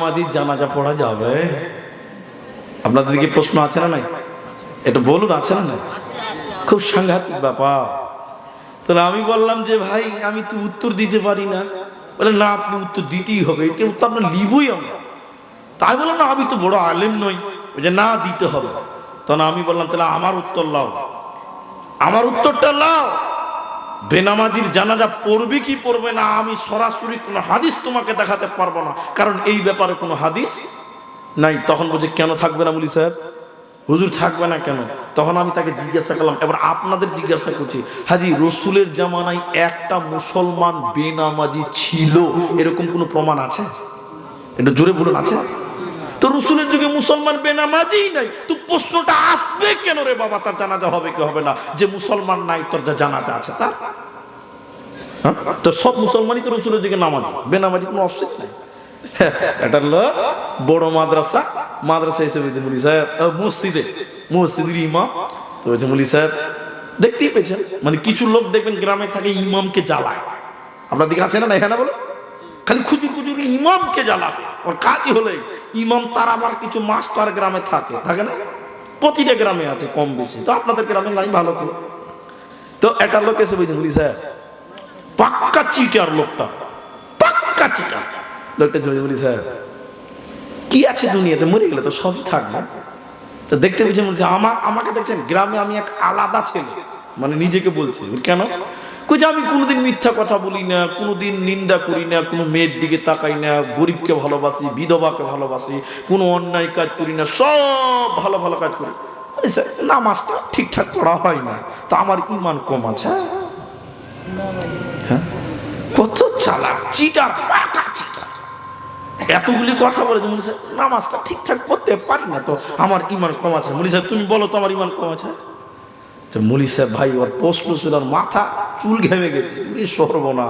মাঝির জানাজা পড়া যাবে। আপনাদের দিকে প্রশ্ন আছে না নাই? এটা বলুন, আছে না নাই? খুব সাংঘাতিক ব্যাপার। তাহলে আমি বললাম যে, ভাই, আমি তো উত্তর দিতে পারি না। বলে, না, আপনি উত্তর দিতেই হবে। এটা উত্তর আপনার লিবই আমরা। তাই বললাম না, আমি তো বড় আলেম নই। যে না, দিতে হবে। তখন আমি বললাম, তাহলে আমার উত্তর লাও। আমার উত্তরটা লাও। বেনামাজির জানাজা পড়বে কি পড়বে না, আমি সরাসরি কোনো হাদিস তোমাকে দেখাতে পারব না। কারণ এই ব্যাপারে কোনো হাদিস নাই। তখন বলছে, কেন থাকবে না মুলি সাহেব? হুজুর থাকবে না কেন? তখন আমি তাকে জিজ্ঞাসা করলাম, এবার আপনাদের জিজ্ঞাসা করছি, হাজি রসুলের জামানায় একটা মুসলমান বেনামাজি ছিল? এরকম কোনো প্রমাণ আছে? এটা জোরে বলুন, আছে? তো রসুলের যুগে মুসলমান বেনামাজি নাই। তো প্রশ্নটা আসবে কেন রে বাবা? তার জানাজা হবে কি হবে না? যে মুসলমান নাই তোর যা জানাজা আছে তার। হ্যাঁ? তো সব মুসলমানই তো রসুলের যুগে নামাজি। বেনামাজি কোনো নাই? হ্যাঁ, এটা বড় মাদ্রাসা। মাদ্রাসা হিসেবে বলছে মুলি সাহেব মসজিদে মসজিদের ইমাম। তো বলছে মুলি সাহেব দেখতেই পেয়েছেন? মানে কিছু লোক দেখবেন গ্রামে থাকে ইমামকে জ্বালায়। আপনার দিকে আছে না এখানে বলো? খালি খুচুর ইমামকে জ্বালাবে। ওর কাজই হলে ইমাম তার আবার কিছু মাস্টার গ্রামে থাকে থাকে না? প্রতিটা গ্রামে আছে কম বেশি। তো আপনাদের গ্রামে নাই ভালো করে। তো একটা লোক এসে বলছে মুলি স্যার, পাক্কা চিটার লোকটা, পাক্কা চিটার। লোকটা মুলি সাহেব কি আছে দুনিয়াতে? মরে গেলে তো সবই থাকবে। তো দেখতে পেয়েছেন বলছে, আমার, আমাকে দেখছেন, গ্রামে আমি এক আলাদা ছেলে। মানে নিজেকে বলছি। কেন? কই যে আমি কোনোদিন মিথ্যা কথা বলি না, কোনোদিন নিন্দা করি না, কোনো মেয়ের দিকে তাকাই না, গরিবকে ভালোবাসি, বিধবাকে ভালোবাসি, কোনো অন্যায় কাজ করি না, সব ভালো ভালো কাজ করি। স্যার, নামাজটা ঠিকঠাক করা হয় না, তো আমার ইমান কম আছে। হ্যাঁ? কত চালাক, চিটার, পাকা চিটার। এতগুলি কথা বলে সাহেব নামাজটা ঠিকঠাক করতে পারি না তো, আমার ইমান কম আছে। সাহেব তুমি বলো তো আমার ইমান কম আছে? তো মুলি সাহেব, ভাই, ওর প্রশ্ন ছিল মাথা চুল ঘেমে গেছে সর্বনা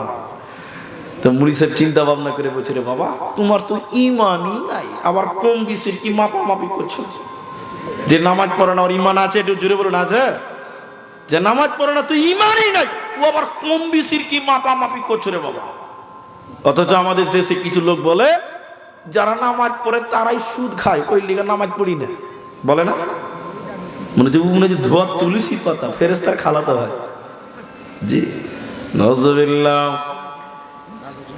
তো মুলি সাহেব চিন্তা ভাবনা করে বলছে, রে বাবা, তোমার তো ইমানই নাই, আবার কম বেশির কি মাপামাপি করছ? যে নামাজ পড়ে না, ওর ইমান আছে, একটু জোরে বলুন, আছে? যে নামাজ পড়ে না, তো ইমানই নাই, ও আবার কম বেশির কি মাপামাপি করছ রে বাবা? অথচ আমাদের দেশে কিছু লোক বলে, যারা নামাজ পড়ে, তারাই সুদ খায়, ওই লিগে নামাজ পড়ি না। বলে না? মনে হচ্ছে মনে হচ্ছে ধোয়া তুলসী পাতা ফেরেস্তার খালাতে হয়। জি। নজবিল্লাহ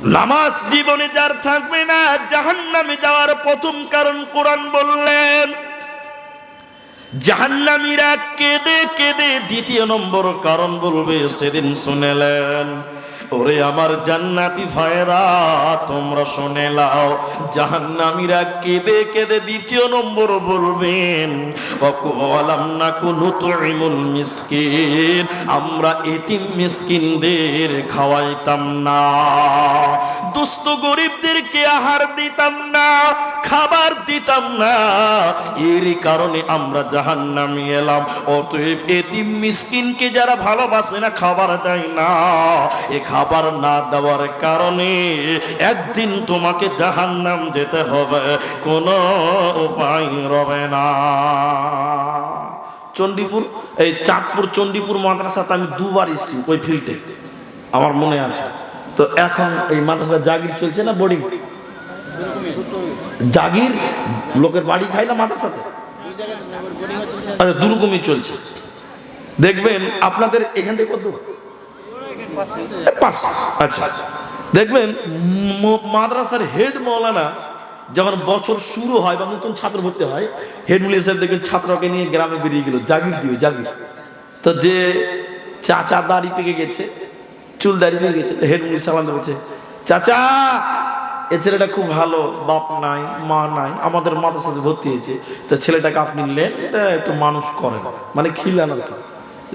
নামাজ জীবনে যার থাকবে না, জাহান্নামে যাওয়ার প্রথম কারণ কোরআন বললেন। জাহান্নামীরা কেঁদে কেঁদে দ্বিতীয় নম্বর কারণ বলবে, সেদিন শুনেলেন। ওরে আমার জান্নাতি ভাইরা তোমরা শুনে লাও জাহান্নামীরা কেঁদে কেঁদে দ্বিতীয় নম্বর বলবেন অকলাম না কোনো তুইমুল মিসকিন আমরা এতিম মিসকিনদের খাওয়াইতাম না। দুস্থ গরিবদেরকে আহার দিতাম না, খাবার দিতাম না। এর কারণে আমরা জাহান্নামে এলাম। অতএব এতিম মিসকিনকে যারা ভালোবাসে না, খাবার দেয় না। এ খাবার না দেওয়ার কারণে একদিন তোমাকে জাহান্নাম যেতে হবে। কোনো উপায় রবে না। চণ্ডীপুর, এই চাঁদপুর, চণ্ডীপুর মাদ্রাসাতে আমি দুবার এসেছি ওই ফিল্ডে। আমার মনে আছে। তো এখন এই মাদ্রাসা জাগির চলছে না বোর্ডিং? জাগির? লোকের বাড়ি খাই না মাদ্রাসাতে? আচ্ছা চলছে। দেখবেন, আপনাদের এখান থেকে কত দূর? আচ্ছা। দেখবেন মাদ্রাসার হেড মৌলানা যখন বছর শুরু হয় বা নতুন ছাত্র ভর্তি হয়, হেড মুলি সাহেব দেখবেন ছাত্রকে নিয়ে গ্রামে বেরিয়ে গেল, জাগির দিবে জাগির। তো যে চাচা দাড়ি পেকে গেছে, চুল দাড়ি পেকে গেছে হেড মুলি সালাম বলছে চাচা, এ ছেলেটা খুব ভালো, বাপ নাই, মা নাই, আমাদের মাথার সাথে ভর্তি হয়েছে, তো ছেলেটাকে আপনি নেন তা একটু মানুষ করেন। মানে খিলান আর কি।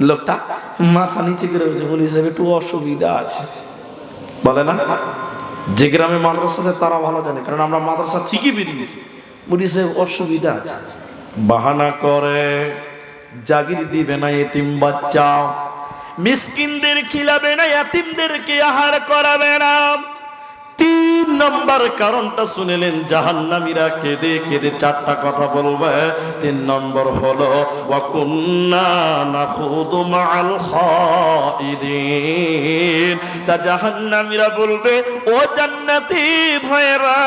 লোকটা মাথা নিচে করে বলছে মুলি সাহেব, একটু অসুবিধা আছে। বলে না? যে গ্রামে মাদ্রাসা আছে, তারা ভালো জানে, কারণ আমরা মাদ্রাসা ঠিকই বেরিয়েছি। মুলি সাহেব, অসুবিধা আছে। বাহানা করে, জাগির দিবে না এতিম বাচ্চা। মিসকিনদের খিলাবে না, এতিমদেরকে আহার করাবে না। তিন নাম্বার কারণটা শুনেলেন, জাহান্নামীরা কেঁদে কেঁদে চারটা কথা বলবে। তিন নম্বর হলো তা জাহান্নামীরা বলবে, ও জান্নাতি ভাইরা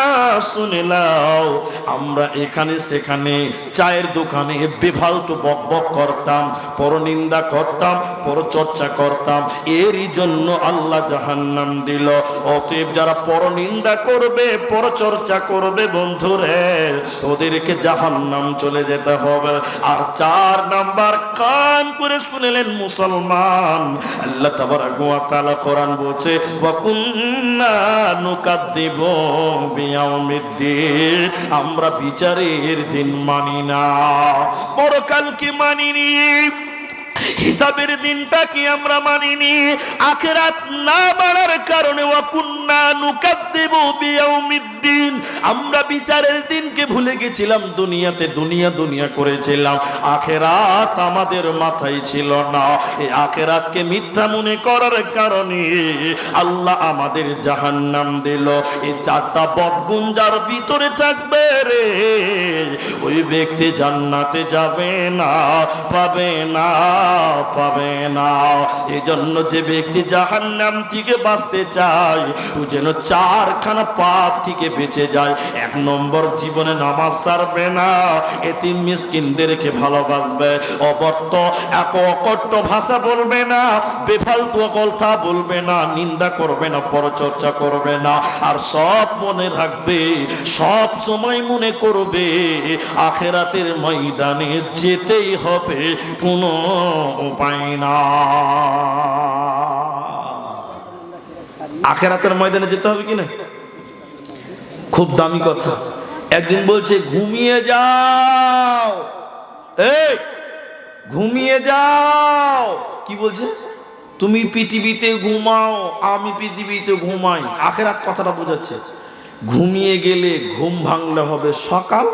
শুনে নাও, আমরা এখানে সেখানে চায়ের দোকানে বেফালতু বক বক করতাম, পরনিন্দা করতাম, পরচর্চা করতাম। এরই জন্য আল্লাহ জাহান্নাম দিল। অতএব যারা পরনিন্দা করবে পরচর্চা করবে বন্ধুরে। ওদেরকে জাহান্নাম চলে যেতে হবে। আর চার নাম্বার কান করে শুনেলেন মুসলমান। আল্লাহ তাবারাক ওয়া তাআলা কোরআন বলছে আমরা বিচারের দিন মানি না। পরকালকে মানিনি। হিসাবের দিনটা কি আমরা মানিনি? আখেরাত না মানার কারণে ওয়াকুন্না নুকাদ্দিবু বিয়াউমিদ্দিন আমরা বিচারের দিনকে ভুলে গেছিলাম, দুনিয়াতে দুনিয়া দুনিয়া করেছিলাম। আখেরাত আমাদের মাথায় ছিল না। এই আখেরাতকে মিথ্যা মনে করার কারণে আল্লাহ আমাদের জাহান্নাম দিল। এই চারটা বদগুণ যার ভিতরে থাকবে রে, ওই ব্যক্তি জান্নাতে যাবে না, পাবে না পাবে না। এই জন্য যে ব্যক্তি জাহান্নাম থেকে বাঁচতে চায়, ও যেন চারখানা পাপ থেকে বেঁচে যায়। এক নম্বর জীবনে নামাজ ছাড়বে না। এটি মিসকিনদেরকে ভালোবাসবে। অবর্ত এক অকট্ট ভাষা বলবে না, বেফালতু কথা বলবে না, নিন্দা করবে না, পরচর্চা করবে না। আর সব মনে রাখবে, সব সময় মনে করবে, আখেরাতের ময়দানে যেতেই হবে, কোনো উপায় না। আখেরাতের ময়দানে যেতে হবে কি না? খুব দামি কথা। একদিন বলছে, ঘুমিয়ে যাও। এই, ঘুমিয়ে যাও। কি বলছে? তুমি পৃথিবীতে ঘুমাও, আমি পৃথিবীতে ঘুমাই। আখেরাত কথাটা বোঝাচ্ছে। ঘুমিয়ে গেলে ঘুম ভাঙলে হবে সকাল,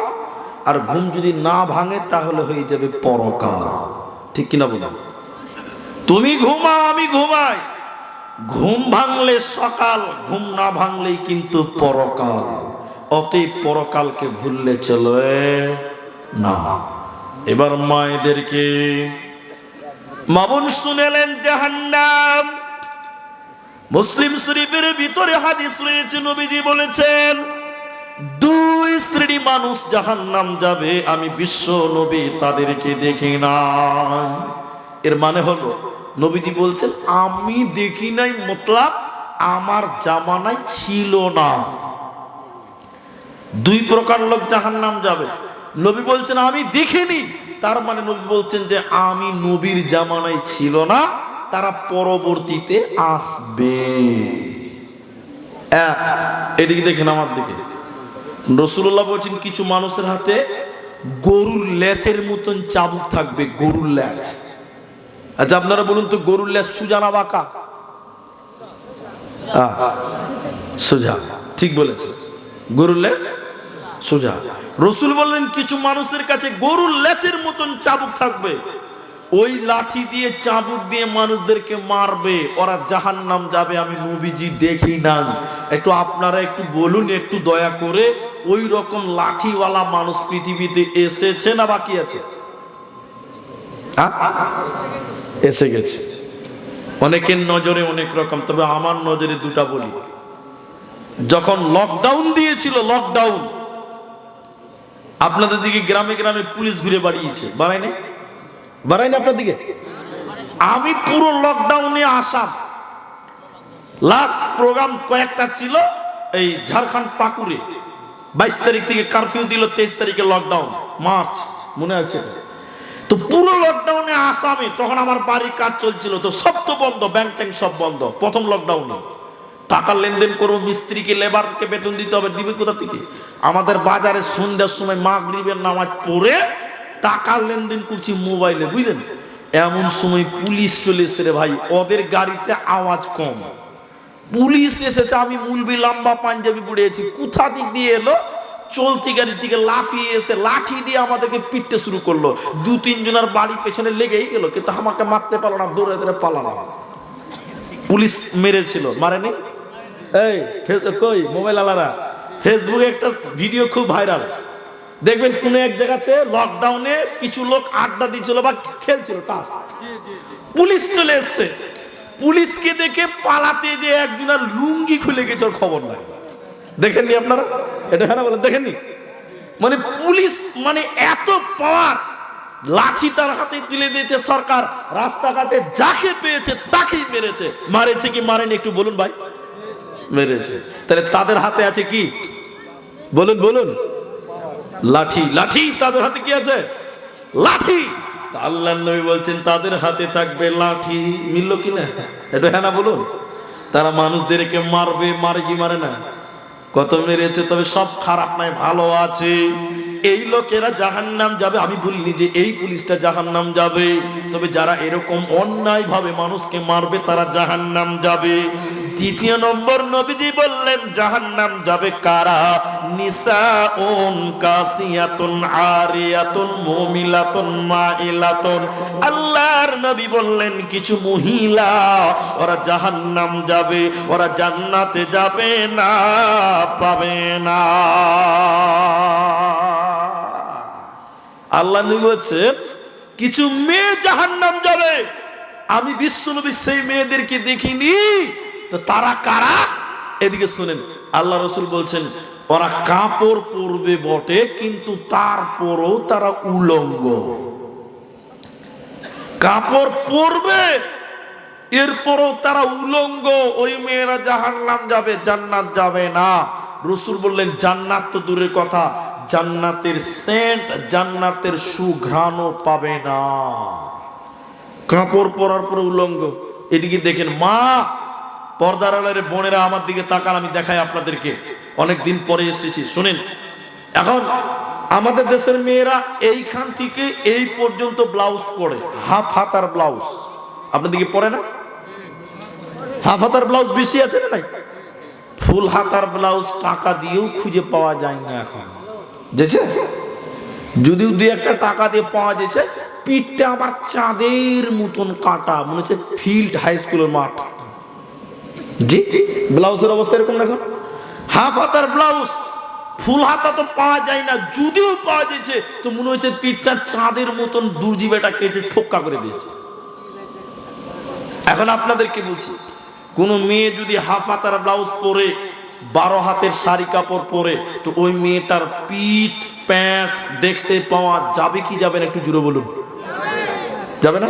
আর ঘুম যদি না ভাঙে তাহলে হয়ে যাবে পরকাল। ঠিক কিনা বলুন? তুমি ঘুমাও, আমি ঘুমাই। ঘুম ভাঙলে সকাল, ঘুম না ভাঙলেই কিন্তু পরকাল। অতএব পরকালকে ভুললে চলে না। এবার মায়েদেরকে মামুন শুনেলেন জাহান্নাম। মুসলিম শরীফের ভিতরে হাদিস রয়েছে, নবীজি বলেছেন, দুই শ্রেণি মানুষ জাহান্নাম যাবে, আমি বিশ্ব নবী তাদেরকে দেখি না এর মানে হলো, নবীজি বলছেন, আমি দেখি নাই, মতলাব আমার জামানায় ছিল না। দুই প্রকার লোক জাহান নাম যাবে। নবী বলছেন, আমি দেখিনি। তার মানে নবী বলছেন যে, আমি নবীর জামানায় ছিল না, তারা পরবর্তীতে আসবে। এদিকে দেখেন আমার দিকে। রসুল্লাহ বলছেন, কিছু মানুষের হাতে গরুর লেচের মতন চাবুক থাকবে, গরুর ল্যাচ আচ্ছা আপনারা বলুন তো, গরুর ল্যাচ সুজানা বাঁকা? সোজা, ঠিক বলেছে গরুর লেচ? সোজা। রসুল বললেন, কিছু মানুষের কাছে গরুর লেচের মতন চাবুক থাকবে। ওই লাঠি দিয়ে, চাবুক দিয়ে মানুষদেরকে মারবে। ওরা জাহান নাম যাবে, আমি নবীজি দেখি না একটু আপনারা একটু বলুন, একটু দয়া করে। ওই রকম লাঠিওয়ালা মানুষ পৃথিবীতে এসেছে না বাকি আছে? এসে গেছে। অনেকের নজরে অনেক রকম, তবে আমার নজরে দুটা বলি। যখন লকডাউন দিয়েছিল লকডাউন আপনাদের দিকে গ্রামে গ্রামে পুলিশ ঘুরে বাড়িয়েছে। বাড়ায়নি বাড়ায়নি আপনার দিকে? আমি পুরো লকডাউনে আসাম। লাস্ট প্রোগ্রাম কয়েকটা ছিল এই ঝাড়খণ্ড পাকুড়ে। বাইশ তারিখ থেকে কারফিউ দিল তেইশ তারিখে লকডাউন মার্চ মনে আছে? তো পুরো লকডাউনে আসামে তখন আমার বাড়ির কাজ চলছিল তো সব তো বন্ধ ব্যাংক ট্যাঙ্ক সব বন্ধ প্রথম লকডাউনে টাকা লেনদেন করব, মিস্ত্রিকে লেবারকে বেতন দিতে হবে, দিবে কোথা থেকে? আমাদের বাজারে সন্ধ্যার সময় মাগরিবের নামাজ পড়ে টাকা লেনদেন করছি মোবাইলে, বুঝলেন? এমন সময় পুলিশ চলে এসে রে ভাই, ওদের গাড়িতে আওয়াজ কম। পুলিশ এসেছে, আমি মুলবি লম্বা পাঞ্জাবি পড়েছি কোথা দিক দিয়ে এলো? চলতি গাড়ি থেকে লাফিয়ে এসে লাঠি দিয়ে আমাদেরকে পিটতে শুরু করল। দু তিনজনের বাড়ি পেছনে লেগেই গেল, কিন্তু আমাকে মারতে পারল না, দৌড়ে দৌড়ে পালালাম। পুলিশ মেরেছিল, মারেনি? এই কই মোবাইল আলারা? ফেসবুকে একটা ভিডিও খুব ভাইরাল দেখবেন কোনো এক জায়গাতে লকডাউনে কিছু লোক আড্ডা দিচ্ছিল বা খেলছিল টাস। পুলিশ চলে এসছে। পুলিশকে দেখে পালাতে যে একদিন আর লুঙ্গি খুলে গেছে ওর খবর নাই। দেখেননি আপনারা? এটা হ্যাঁ বলেন দেখেননি? মানে পুলিশ মানে এত পাওয়ার লাঠি তার হাতে তুলে দিয়েছে সরকার রাস্তাঘাটে যাকে পেয়েছে তাকেই মেরেছে। মারেছে কি মারেনি একটু বলুন ভাই। মেরেছে। তাহলে তাদের হাতে আছে কি? বলুন বলুন। লাঠি লাঠি, তাদের হাতে কি আছে? লাঠি। আল্লাহ নবী বলছেন, তাদের হাতে থাকবে লাঠি। মিলল কি না এটা হ্যাঁ না বলুন। তারা মানুষদেরকে মারবে, মারে কি মারে না? কত মেরেছে, তবে সব খারাপ নাই ভালো আছে। এই লোকেরা জাহান্নাম যাবে, আমি বলিনি যে এই পুলিশটা জাহান্নাম যাবে। তবে যারা এরকম অন্যায় ভাবে মানুষকে মারবে, তারা জাহান্নাম যাবে। দ্বিতীয় নম্বর নবীজি বললেন জাহান নাম যাবে কারা? নিসাউন আল্লাহর নবী বললেন, কিছু মহিলা, ওরা জাহান্নাম যাবে, ওরা জান্নাতে যাবে না, পাবে না। আল্লাহ নবী বলছেন, কিছু মেয়ে জাহান্নাম যাবে। আমি বিশ্বনবী সেই মেয়েদেরকে দেখিনি। তো তারা কারা? এদিকে শুনেন, আল্লাহ রসুল বলছেন, ওরা কাপড় পরবে বটে, কিন্তু তারপরও তারা উলঙ্গ। কাপড় পরবে, এরপরও তারা উলঙ্গ, ওই মেয়েরা জাহান্নাম যাবে, জান্নাত যাবে না। রসুল বললেন, জান্নাত তো দূরের কথা, জান্নাতের সেন্ট, জান্নাতের সুঘ্রাণও পাবে না। কাপড় পরার পরে উলঙ্গ। এদিকে দেখেন, মা পর্দার আড়ালের বোনেরা আমার দিকে তাকান, আমি দেখাই আপনাদেরকে। অনেক দিন পরে এসেছি, শুনেন। এখন আমাদের দেশের মেয়েরা এইখান থেকে এই পর্যন্ত ব্লাউজ পরে। হাফ হাতার ব্লাউজ আপনাদেরকে পরে না? হাফ হাতার ব্লাউজ বেশি আছে না নাই? ফুল হাতার ব্লাউজ টাকা দিয়েও খুঁজে পাওয়া যায় না এখন। যেছে যদিও দুই একটা টাকা দিয়ে পাওয়া যেছে পিঠটা আবার চাঁদের মতন কাটা, মনে হচ্ছে ফিল্ড হাই স্কুলের মাঠ। জি। ব্লাউজের অবস্থা এরকম দেখো হাফ হাতার ব্লাউজ, ফুল হাতা তো পাওয়া যায় না, যদিও পাওয়া যাচ্ছে, তো মনে হচ্ছে পিঠটা চাঁদের মতন দুজি বেটা কেটে ঠোক্কা করে দিয়েছে। এখন আপনাদেরকে বলছি, কোনো মেয়ে যদি হাফ হাতার ব্লাউজ পরে, বারো হাতের শাড়ি কাপড় পরে, তো ওই মেয়েটার পিঠ, প্যান্ট দেখতে পাওয়া যাবে কি যাবে না? একটু জুড়ে বলুন। যাবে না?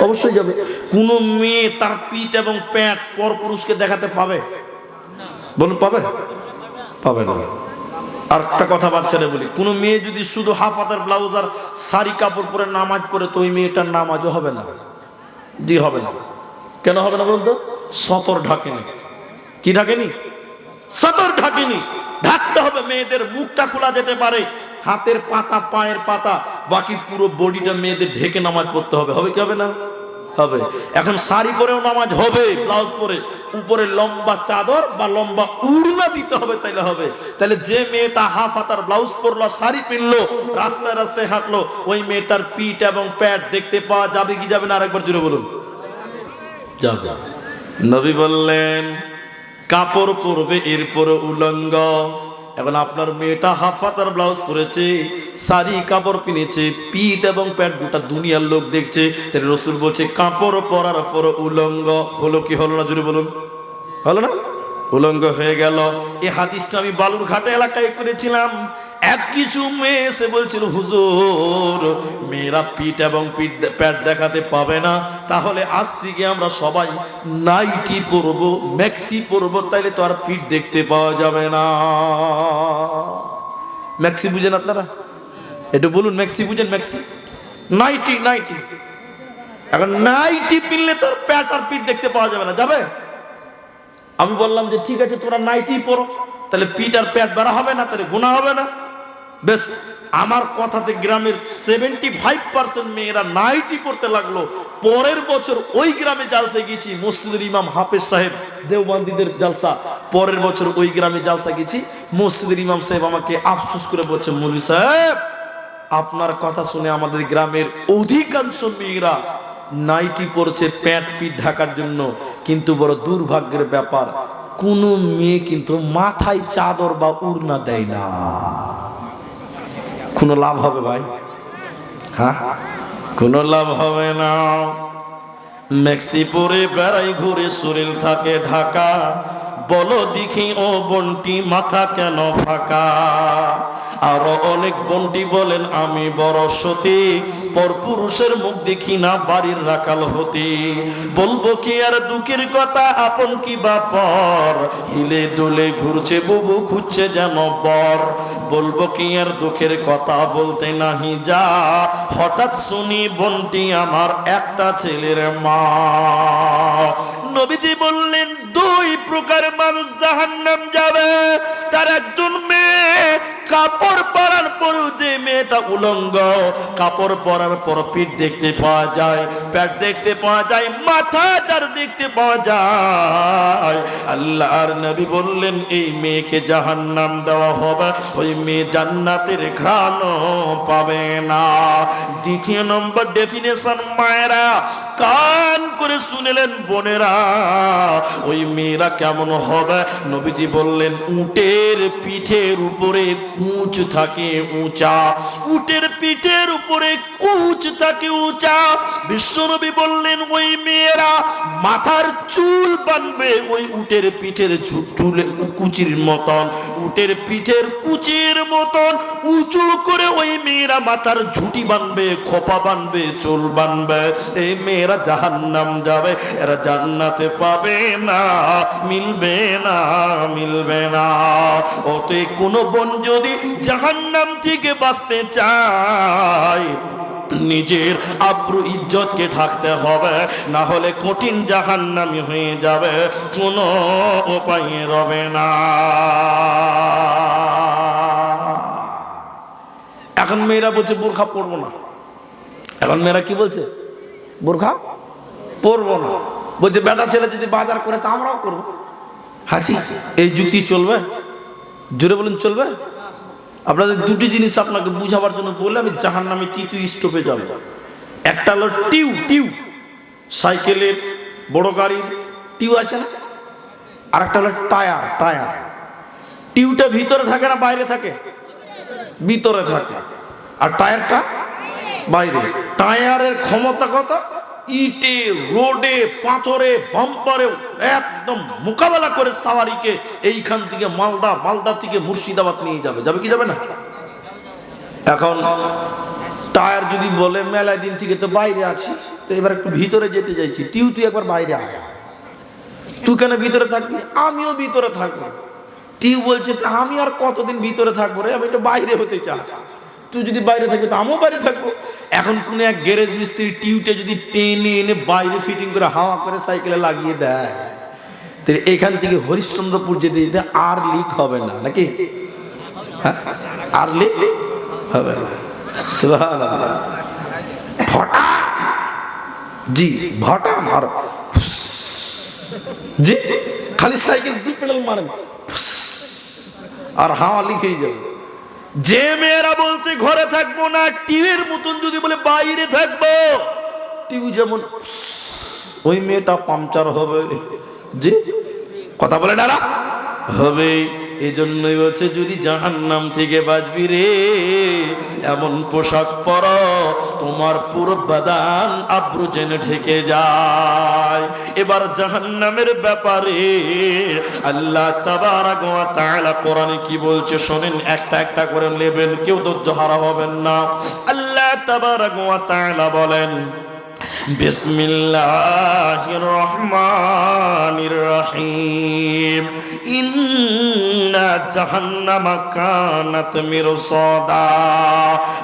অবশ্যই যাবে। কোনো মেয়ে তার পিঠ এবং প্যান্ট পর পুরুষকে দেখাতে পাবে? বলুন, পাবে? পাবে না। আর একটা কথা বাচ্চারা বলি। কোনো মেয়ে যদি শুধু হাফ হাতার ব্লাউজ আর শাড়ি কাপড় পরে নামাজ পড়ে, তো ওই মেয়েটার নামাজও হবে না। জি, হবে না। কেন হবে না বলতো? সতর ঢাকেনি। কি ঢাকেনি? সতর ঢাকেনি। ঢাকতে হবে। মেয়েদের মুখটা খোলা যেতে পারে। হাতের পাতা, পায়ের পাতা, বাকি পুরো বডিটা মেয়েদের ঢেকে নামাজ পড়তে হবে। হবে কি হবে না? হবে। এখন শাড়ি পরেও নামাজ হবে, ব্লাউজ পরে। উপরে লম্বা চাদর বা লম্বা উড়না দিতে হবে তাইলে হবে। তাহলে যে মেয়েটা হাফ হাতার ব্লাউজ পরলো, শাড়ি পিনলো, রাস্তায় রাস্তায় হাঁটলো, ওই মেয়েটার পিঠ এবং প্যাট দেখতে পাওয়া যাবে কি যাবে না? আরেকবার জুড়ে বলুন। যাবে। নবী বললেন, কাপড় পরবে এরপর উলঙ্গ। এখন আপনার মেয়েটা হাফ হাতার ব্লাউজ পরেছে, শাড়ি, কাপড় পিনেছে, পিঠ এবং প্যান্ট গোটা দুনিয়ার লোক দেখছে। তাহলে রসুল বলছে, কাপড় পরার পর উলঙ্গ হলো কি হলো না জুড়ে বলুন। হলো না? উলঙ্গ হয়ে গেল। এই হাদিসটা আমি বালুরঘাট এলাকায় করেছিলাম এক কিছু মেয়ে এসে বলছিল, হুজুর, মেয়েরা পিঠ এবং পিঠ প্যাট দেখাতে পাবে না। তাহলে আজ থেকে আমরা সবাই নাইটি পরবো ম্যাক্সি পরবো, তাইলে তো আর পিঠ দেখতে পাওয়া যাবে না। ম্যাক্সি বুঝেন আপনারা? একটু বলুন ম্যাক্সি বুঝেন ম্যাক্সি নাইটি নাইটি এখন নাইটি পিনলে তোর প্যাট আর পিঠ দেখতে পাওয়া যাবে না, যাবে? আমি বললাম যে, ঠিক আছে, তোমরা নাইটি পরো, তাহলে পিঠ আর প্যাট বেড়া হবে না, তাহলে গুণা হবে না। বেশ, আমার কথাতে গ্রামের সেভেন্টি ফাইভ পার্সেন্ট মেয়েরা নাইটি করতে লাগল। পরের বছর ওই গ্রামে জালসা গেছি মসজিদের ইমাম হাফেজ সাহেব, দেওবন্দিদের জালসা। পরের বছর ওই গ্রামে জালসা গেছি মসজিদের ইমাম সাহেব আমাকে আফসোস করে বলছে, মৌলী সাহেব, আপনার কথা শুনে আমাদের গ্রামের অধিকাংশ মেয়েরা নাইটি পরছে প্যাট পিঠ ঢাকার জন্য। কিন্তু বড় দুর্ভাগ্যের ব্যাপার, কোনো মেয়ে কিন্তু মাথায় চাদর বা উড়না দেয় না। কোনো লাভ হবে ভাই? হ্যাঁ? কোনো লাভ হবে না। মেক্সি পরে বেড়াই ঘুরে শরীর থাকে ঢাকা। বলো দেখি ও বন্টি, মাথা কেন ফাঁকা? আরও অনেক বন্টি বলেন, আমি বড় সতী। পর পুরুষের মুখ দেখি না বাড়ির রাখাল হতে। বলব কি আর দুঃখের কথা, আপন কি বা পর? হিলে দুলে ঘুরছে, বুবু খুঁজছে যেন বর। বলব কি আর দুঃখের কথা বলতে নাহি যা। হঠাৎ শুনি বন্টি আমার একটা ছেলের মা। নবীজি বললেন, দুই প্রকার মানুষ জাহান্নাম যাবে। তার একজন মেয়ে কাপড় পরার পর যে মেয়েটা উলঙ্গ, কাপড় পরার পর পিঠ দেখতে পাওয়া যায় পেট দেখতে পাওয়া যায়, মাথা যার দেখতে পাওয়া যায়। আল্লাহর নবী বললেন, এই মেয়েকে জাহান নাম দেওয়া হবে, ওই মেয়ে জান্নাতের ঘ্রাণ পাবে না। দ্বিতীয় নম্বর ডেফিনেশন মায়েরা কান করে শুনেলেন, বোনেরা, ওই মেয়েরা কেমন হবে? নবীজি বললেন, উটের পিঠের উপরে কুচ থাকে উঁচা, উটের পিঠের উপরে কুচ থাকে উঁচা। বিশ্বনবী বললেন, ওই মেয়েরা মাথার চুল বানবে ওই উটের পিঠের চুলে, কুচির মতন, উটের পিঠের কুচির মতন, উঁচু করে ওই মেয়েরা মাথার ঝুটি বানবে, খোপা বানবে, চুল বানবে। এই মেয়েরা জাহান্নাম যাবে, এরা জান্নাতে পাবে না, মিলবে না মিলবে না। ওতে কোনো বোন যদি জাহান্নাম থেকে বাঁচতে চায়, নিজের আব্রু ইজ্জতকে ঢাকতে হবে, না হলে কঠিন জাহান্নামি হয়ে যাবে, কোনো উপায় রবে না। এখন মেয়েরা বলছে, বোরখা পরবো না। এখন মেয়েরা কি বলছে? বোরখা? পরবো না। বলছে, বেটা ছেলে যদি বাজার করে, তা আমরাও করব। হাসি, এই যুক্তি চলবে? জোরে বলুন, চলবে? আপনাদের দুটি জিনিস আপনাকে বুঝাবার জন্য বললে আমি জাহান নামে তৃতীয় স্টপে যাব। একটা হলো টিউ টিউ। সাইকেলের বড় গাড়ির টিউ আছে না? আর একটা হলো টায়ার টায়ার। টিউটা ভিতরে থাকে না, বাইরে থাকে? ভিতরে থাকে। আর টায়ারটা বাইরে। টায়ারের ক্ষমতা কত? ইটে, রোডে, পাথরে বাম্পারে একদম মোকাবেলা করে সাওয়ারিকে এইখান থেকে মালদা মালদা থেকে মুর্শিদাবাদ নিয়ে যাবে। যাবে কি যাবে না? এখন টায়ার যদি বলে, মেলায় দিন থেকে তো বাইরে আছি, তো এবার একটু ভিতরে যেতে চাইছি। টিউ তুই একবার বাইরে আয়। তুই কেন ভিতরে থাকবি? আমিও ভিতরে থাকব। টিউ বলছে আমি আর কতদিন ভিতরে থাকব রে? আমি একটু বাইরে হতে চাচ্ছি। তুই যদি বাইরে থাকবি, তো আমিও বাইরে থাকব। এখন কোনো এক গ্যারেজ মিস্ত্রি টিউটে যদি টেনে এনে বাইরে ফিটিং করে হাওয়া করে সাইকেলে লাগিয়ে দেয়, তাহলে এখান থেকে হরিশ্চন্দ্রপুর যেতে যেতে আর লিক হবে না, নাকি? হ্যাঁ? আর লিক হবে না। সুবহানাল্লাহ। জি, ভটা মার। জি, খালি সাইকেল দুই পেডাল মারেন। আর হাওয়া লিখেই যাবে। যে মেয়েরা বলছে ঘরে থাকব না, টিভির মতন যদি বলে বাইরে থাকব, টিভি যেমন ওই মেয়েটা পাংচার হবে। যে, কথা বলে না হবে। এজন্যই বলছে, যদি জাহান্নাম থেকে বাঁচবি রে, এমন পোশাক পর, তোমার পুরো বাদান আব্রু জেনে ঢেকে যায়। এবার জাহান্নামের ব্যাপারে আল্লাহ তাআলা কোরআনে কি বলছে শোনেন, একটা একটা করে নেবেন, কেউ তো হারা হবেন না। আল্লাহ তাআলা বলেন, বিসমিল্লাহির রহমানির রহিম।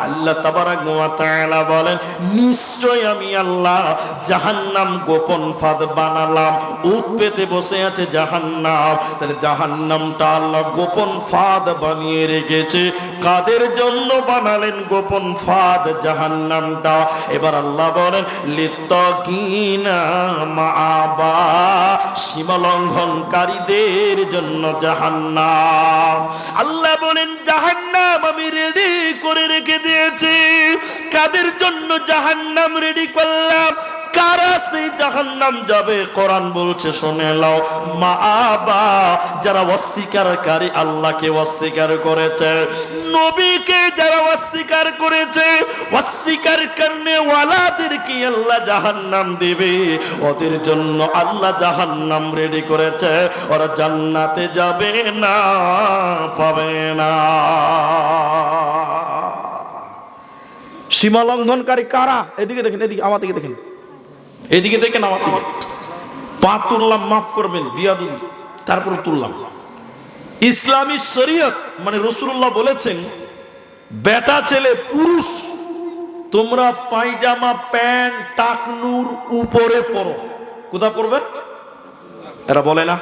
আল্লাহ আমি আল্লাহ জাহান্নাম গোপন ফাদ বানালাম বসে আছে জাহান্নাম। তাহলে জাহান্নামটা আল্লাহ গোপন বানিয়ে রেখেছে। কাদের জন্য বানালেন গোপন ফাদ জাহান্নামটা? এবার আল্লাহ বলেন, লিত্তাকিনা মাআবা সীমা লঙ্ঘনকারীদের জন্য জাহান্নাম। আল্লাহ বলেন, জাহান্নাম আমি রেডি করে রেখে দিয়েছি। কাদের জন্য জাহান্নাম রেডি করলাম? কারা জাহান্নাম যাবে। বলছে, শুনে যারা আল্লাহকে অস্বীকার করেছে। নবীকে যারা অস্বীকার করেছে, অস্বীকার ওদের জন্য আল্লাহ জাহান্নাম রেডি করেছে। ওরা জান্নাতে যাবে না, পাবে না। সীমা লঙ্ঘনকারী কারা? এদিকে দেখেন, এদিকে, আমার দিকে দেখেন। এদিকে দেখেন আমার দিকে। পা তুললাম, মাফ করবেন বিয়াদুল তারপর তুললাম। ইসলামী শরীয়ত মানে রসুল্লাহ বলেছেন, বেটা ছেলে পুরুষ, তোমরা পায়জামা, প্যান্ট, টাকনুর উপরে পরো। কোথা পড়বে? এরা বলে না।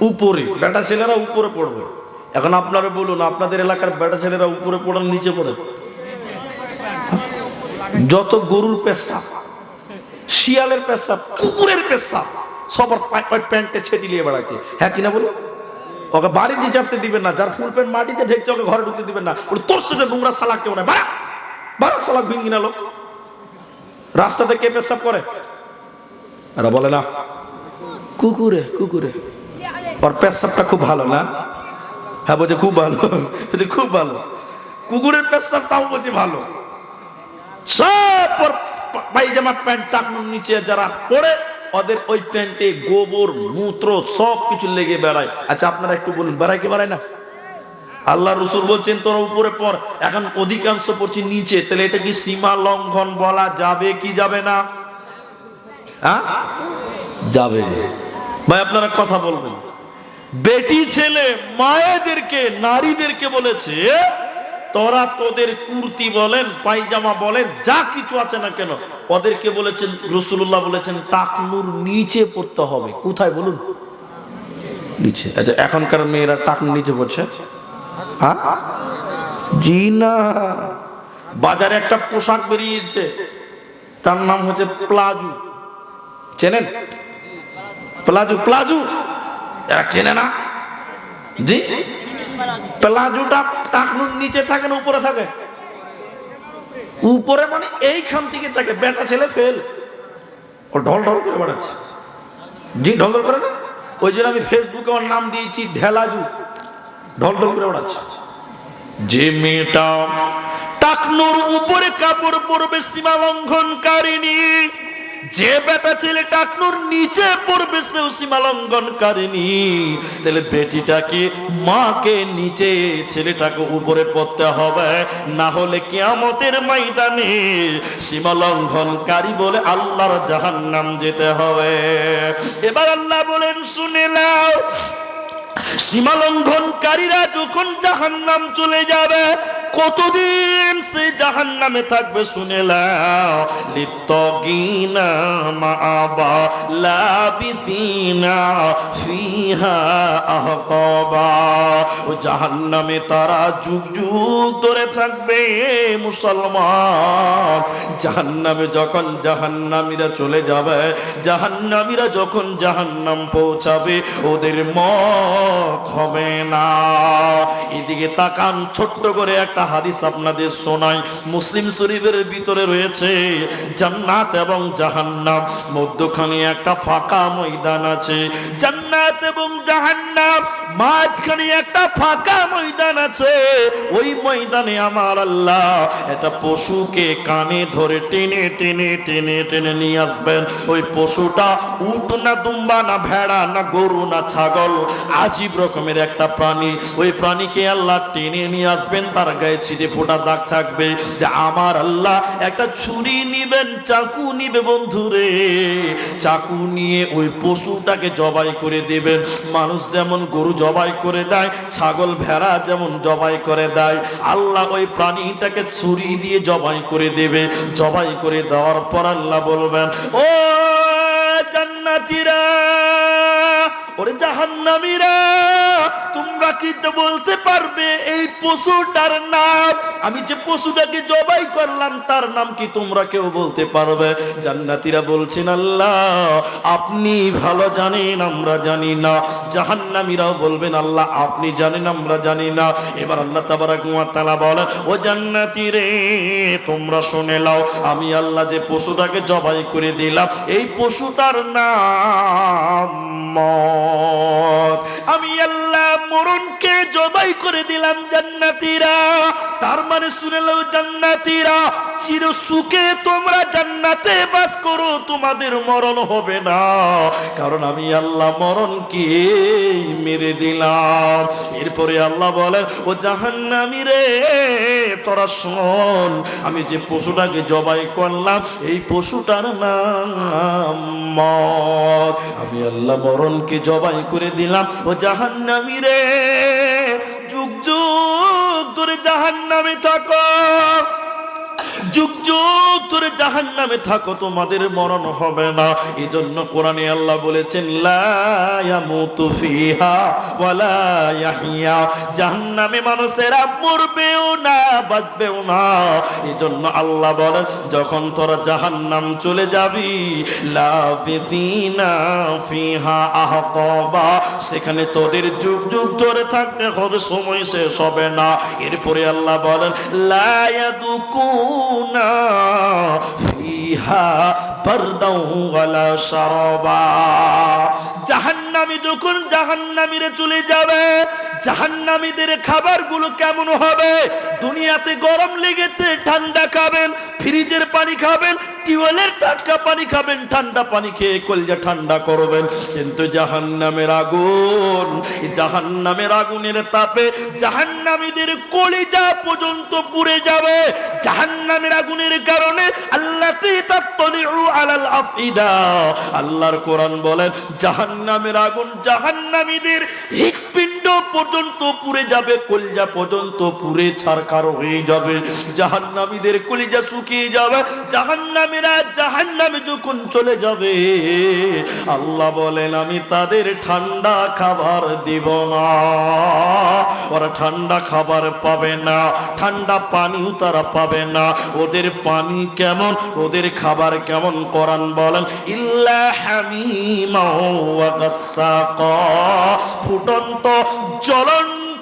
উপরে, বেটা ছেলেরা উপরে পড়বে। এখন আপনারা বলুন, আপনাদের এলাকার বেটা ছেলেরা উপরে পড়ার নিচে পড়ে? যত গরুর পেশাব শিয়ালের পেশাব কুকুরের পেশাব সবার প্যান্টে ছেটি নিয়ে বেড়াচ্ছে। হ্যাঁ কিনা বলো ওকে বাড়ি দিয়ে চাপতে দিবেন না যার ফুল প্যান্ট মাটিতে ঢেকছে ওকে ঘরে ঢুকতে দিবেন না। ওর তোর সাথে নোংরা সালাক কেউ না বাড়া বাড়া সালাক ভিন কিনালো রাস্তাতে কে পেশাব করে? এরা বলে না। কুকুরে কুকুরে। ওর পেশাবটা খুব ভালো না? হ্যাঁ বলছে খুব ভালো। বলছে খুব ভালো। কুকুরের পেশাব তাও বলছে ভালো। সব পায়জামা প্যান্ট টাকুর নিচে যারা পরে, ওদের ওই প্যান্টে গোবর, মূত্র, সব কিছু লেগে বেড়ায়। আচ্ছা আপনারা একটু বলুন, বেড়ায় কি বেড়ায় না? আল্লাহ রসুল বলছেন, তোর উপরে পর। এখন অধিকাংশ পড়ছি নিচে। তাহলে এটা কি সীমা লঙ্ঘন বলা যাবে কি যাবে না? হ্যাঁ? যাবে। ভাই, আপনারা কথা বলবেন। বেটি ছেলে মায়েদেরকে, নারীদেরকে বলেছে তোরা তোদের কুর্তি বলেন, পায়জামা বলেন, যা কিছু আছে না কেন, ওদেরকে বলেছেন রসুল্লাহ বলেছেন, টাকনুর নিচে পড়তে হবে। কোথায় বলুন? নিচে। আচ্ছা এখনকার মেয়েরা টাকনুর নিচে পড়ছে? হ্যাঁ জি না। বাজারে একটা পোশাক বেরিয়েছে, তার নাম হচ্ছে প্লাজু। চেনেন? প্লাজু প্লাজু? এরা চেনে না? জি? প্লাজুটা টাকনুর নিচে থাকে না, উপরে থাকে? উপরে মানে এইখান থেকে থাকে। বেটা ছেলে ফেল ও ঢল ঢল করে বেড়াচ্ছে। জি ঢল ঢল করে না? ওই জন্য আমি ফেসবুকে আমার নাম দিয়েছি, ঢেলাজু। ঢল ঢল করে বেড়াচ্ছে। যে মেয়েটা টাকনুর উপরে কাপড় পরবে, সীমা লঙ্ঘনকারিনী যে বেটা ছেলে টাকনুর নিচে পড়বে সেও সীমা করেনি তাহলে বেটিটাকে মাকে নিচে, ছেলেটাকে উপরে পড়তে হবে। না হলে কেয়ামতের ময়দানে সীমা লঙ্ঘনকারী বলে আল্লাহর জাহান্নাম যেতে হবে। এবার আল্লাহ বলেন, শুনে নাও সীমালঙ্ঘনকারীরা যখন জাহান্নাম চলে যাবে, কতদিন সে জাহান্নামে থাকবে শুনে ও জাহান্নামে তারা যুগ যুগ ধরে থাকবে, মুসলমান। জাহান্নামে যখন জাহান্নামীরা চলে যাবে, জাহান্নামীরা যখন জাহান্নাম পৌঁছাবে, ওদের মত হবে না। এদিকে তাকান, ছোট্ট করে একটা হাদিস আপনাদের শোনাই। মুসলিম শরীফের ভিতরে রয়েছে জান্নাত এবং জাহান্নাম। মধ্যখানে একটা ফাঁকা ময়দান আছে। জান্নাত এবং জাহান্নাম, মাঝখানে একটা ফাঁকা ময়দান আছে। ওই ময়দানে আমার আল্লাহ একটা পশুকে কানে ধরে টেনে টেনে টেনে টেনে নিয়ে আসবেন। ওই পশুটা উট না, দুম্বা না, ভেড়া না, গরু না, ছাগল আজীব রকমের একটা প্রাণী। ওই প্রাণীকে আল্লাহ টেনে নিয়ে আসবেন, তার গায়ে ছিটে ফোটা দাগ থাকবে। যে আমার আল্লাহ একটা ছুরি নিবেন, চাকু নিবে বন্ধুরে চাকু নিয়ে ওই পশুটাকে জবাই করে দেবেন। মানুষ যেমন গরু জবাই করে দেয়, ছাগল ভেড়া যেমন জবাই করে দেয়, আল্লাহ ওই প্রাণীটাকে ছুরি দিয়ে জবাই করে দেবে। জবাই করে দেওয়ার পর আল্লাহ বলবেন, ও জান্নাতীরা, ওরে জাহান্নামীরা, তোমরা তো বলতে পারবে এই পশুটার নাম? আমি যে পশুটাকে জবাই করলাম, তার নাম কি তোমরা কেউ বলতে পারবে? জান্নাতীরা বলছেন, আল্লাহ, আপনি ভালো জানেন, আমরা জানি না। জাহান্নামীরাও বলবেন, আল্লাহ, আপনি জানেন, আমরা জানি না। এবার আল্লাহ তাবারাক ওয়া তাআলা বলেন, ও জান্নাতী রে তোমরা শুনে নাও, আমি আল্লাহ যে পশুটাকে জবাই করে দিলাম, এই পশুটার আমি আল্লাহ মরণকে জবাই করে দিলাম জান্নাতীরা। তার মানে শুনে নাও জান্নাতীরা, চির সুখে তোমরা জান্নাতে বাস করো, তোমাদের মরণ হবে না। কারণ আমি আল্লাহ মরণকে মেরে দিলাম। এরপরে আল্লাহ বলেন, ও জাহান্নামী রে, তোরা শোন, আমি যে পশুটাকে জবাই করলাম, এই পশুটার নাম মত আমি আল্লাহ মরণকে জবাই করে দিলাম। ও জাহান্নামি রে, যুগ যুগ ধরে জাহান্নামে থাকো। যুগ যুগ ধরে জাহান নামে থাকো, তোমাদের মরণ হবে না। এই জন্য কোরআনে আল্লাহ বলেছেন ইয়াহিয়া জাহান্নামে মানুষেরা মরবেও না, বাঁচবেও না। এই জন্য আল্লাহ যখন তোরা জাহান্নাম চলে যাবি সেখানে তোদের যুগ যুগ ধরে থাকতে হবে, সময় শেষ হবে না। এরপরে আল্লাহ বলেন লায়াদুকুনা না ফিহা বারদাও ওয়ালা শারাবা জাহান্নামী যখন জাহান্নামীরে চলে যাবে, জাহান্নামীদের খাবারগুলো কেমন হবে? দুনিয়াতে গরম লেগেছে, ঠান্ডা খাবেন, ফ্রিজের পানি খাবেন, টিউবওয়েলের টাটকা পানি খাবেন, ঠান্ডা পানি খেয়ে কলজা ঠান্ডা করবেন। কিন্তু জাহান্নামের আগুন জাহান্নামের আগুনের তাপে জাহান্নামীদের কলিজা পর্যন্ত পুড়ে যাবে। জাহান্নামের আগুনের কারণে আল্লাহ আল্লাহর কোরআন বলেন, জাহান্নামের আগুন জাহান্নামীদের হৃৎপিণ্ড পর্যন্ত পুড়ে যাবে, কলিজা পর্যন্ত পুড়ে ছারকার হয়ে যাবে। জাহান্নামীদের কলিজা শুকিয়ে যাবে, জাহান্নামীরা জাহান্নামে যখন চলে যাবে। আল্লাহ বলেন, আমি তাদের ঠান্ডা খাবার দিব না। ওরা ঠান্ডা খাবার পাবে না, ঠান্ডা পানিও তারা পাবে না। ওদের পানি কেমন? ওদের খাবার কেমন? করান বলেন ইল্লা হামিমা ওয়া গাসসাকা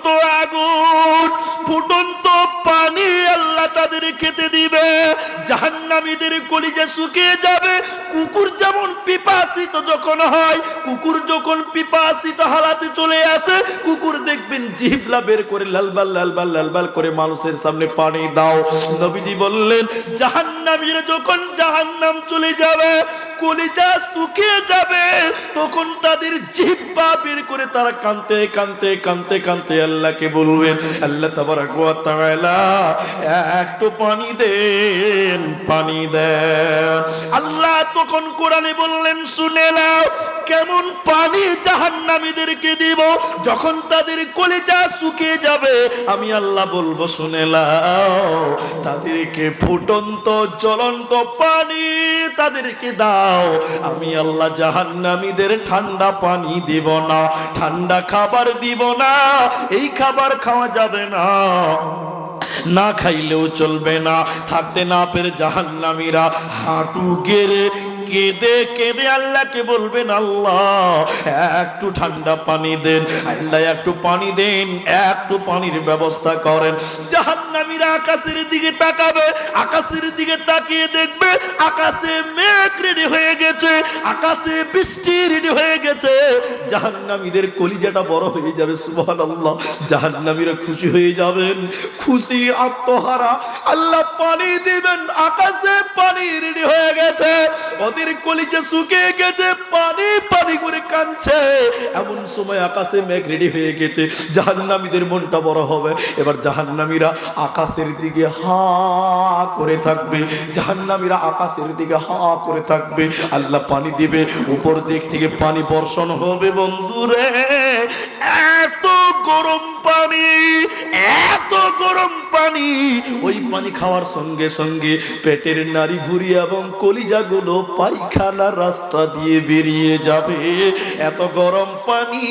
ফুটন্ত আগুন, ফুটন্ত পানি আল্লাহ তাদের খেতে দিবে। জাহান্নামীদের কলিজা শুকিয়ে যাবে। কুকুর যেমন পিপাসিত যখন হয়, কুকুর যখন পিপাসিত হালাতে চলে আসে, কুকুর দেখবেন জিহলা বের করে লালবাল লালবাল লালবাল করে মানুষের সামনে পানি দাও। নবীজি বললেন জাহান্নামীরা যখন জাহান্নাম চলে যাবে, কলিজা শুকিয়ে যাবে, তখন তাদের জিহ্বা বের করে তারা কানতে কানতে কানতে কানতে আল্লাহকে বলবেন, আল্লাহ তাবারাক ওয়া একটু পানি দেন পানি দেন। আল্লাহ তখন কোরআনে বললেন, শুনে নাও, কেমন পানি জাহান্নামীদেরকে দিব, যখন তাদের কলিজা শুকিয়ে যাবে। আমি আল্লাহ বলব, শুনে তাদেরকে ফুটন্ত, জ্বলন্ত পানি তাদেরকে দাও। আমি আল্লাহ জাহান্নামীদের ঠান্ডা পানি দিব না, ঠান্ডা খাবার দিব না, এই খাবার খাওয়া যাবে না। না খাইলেও চলবে না। থাকতে না পেরে জাহান্নামীরা হাঁটু গেড়ে কেঁদে কেঁদে আল্লাহকে বলবেন, আল্লাহ, একটু ঠান্ডা পানি দেন, আল্লাহ একটু পানি দেন, একটু পানির ব্যবস্থা করেন। জাহান্নামীরা আকাশের দিকে তাকাবে, আকাশের দিকে তাকিয়ে দেখবে, আকাশে মেঘ রেডি হয়ে গেছে, আকাশে বৃষ্টি রেডি হয়ে গেছে। জাহান্নামীদের কলিজাটা বড় হয়ে যাবে, সুবহানাল্লাহ। জাহান্নামীরা খুশি হয়ে যাবেন, খুশি, আত্মহারা। আল্লাহ পানি দিবেন, আকাশে পানি রেডি হয়ে গেছে। ওদের কলিজা শুকিয়ে গেছে, পানি পানি করে কাঁদছে। এমন সময় আকাশে মেঘ রেডি হয়ে গেছে, জাহান্নামীদের মনটা বড় হবে। এবার জাহান্নামীরা আকাশের দিকে হা করে থাকবে, জাহান্নামীরা আকাশের দিকে হা করে থাকবে। আল্লাহ পানি দিবে, উপর দিক থেকে পানি বর্ষণ হবে। বন্ধুরে, এত গরম পানি, এত গরম পানি। ওই পানি খাওয়ার সঙ্গে সঙ্গে পেটের নারী ভুরি এবং কলিজাগুলো পায়খানার রাস্তা দিয়ে বেরিয়ে যাবে। এত গরম পানি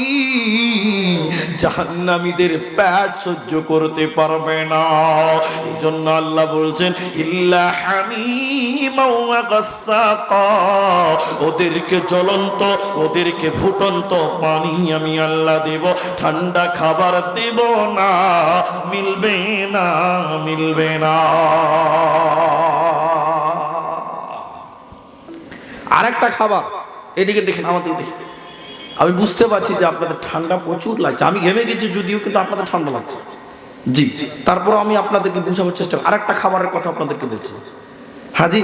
জাহান্নামীদের প্যাট সহ্য করতে পারবে না। এই জন্য আল্লাহ বলছেন, ইল্লা ওদেরকে জ্বলন্ত, ওদেরকে ফুটন্ত পানি আমি আল্লাহ দেব, ঠান্ডা খাবার দেব না, মিলবে না। মিলবে না। আরেকটা খাবার, এদিকে দেখেন, আমাদের দেখে আমি বুঝতে পারছি যে আপনাদের ঠান্ডা প্রচুর লাগছে। আমি ঘেমে গেছি যদিও, কিন্তু আপনাদের ঠান্ডা লাগছে। জি তারপর আমি আপনাদেরকে বোঝাবার চেষ্টা আর একটা খাবারের কথা আপনাদেরকে বলছি। হাজি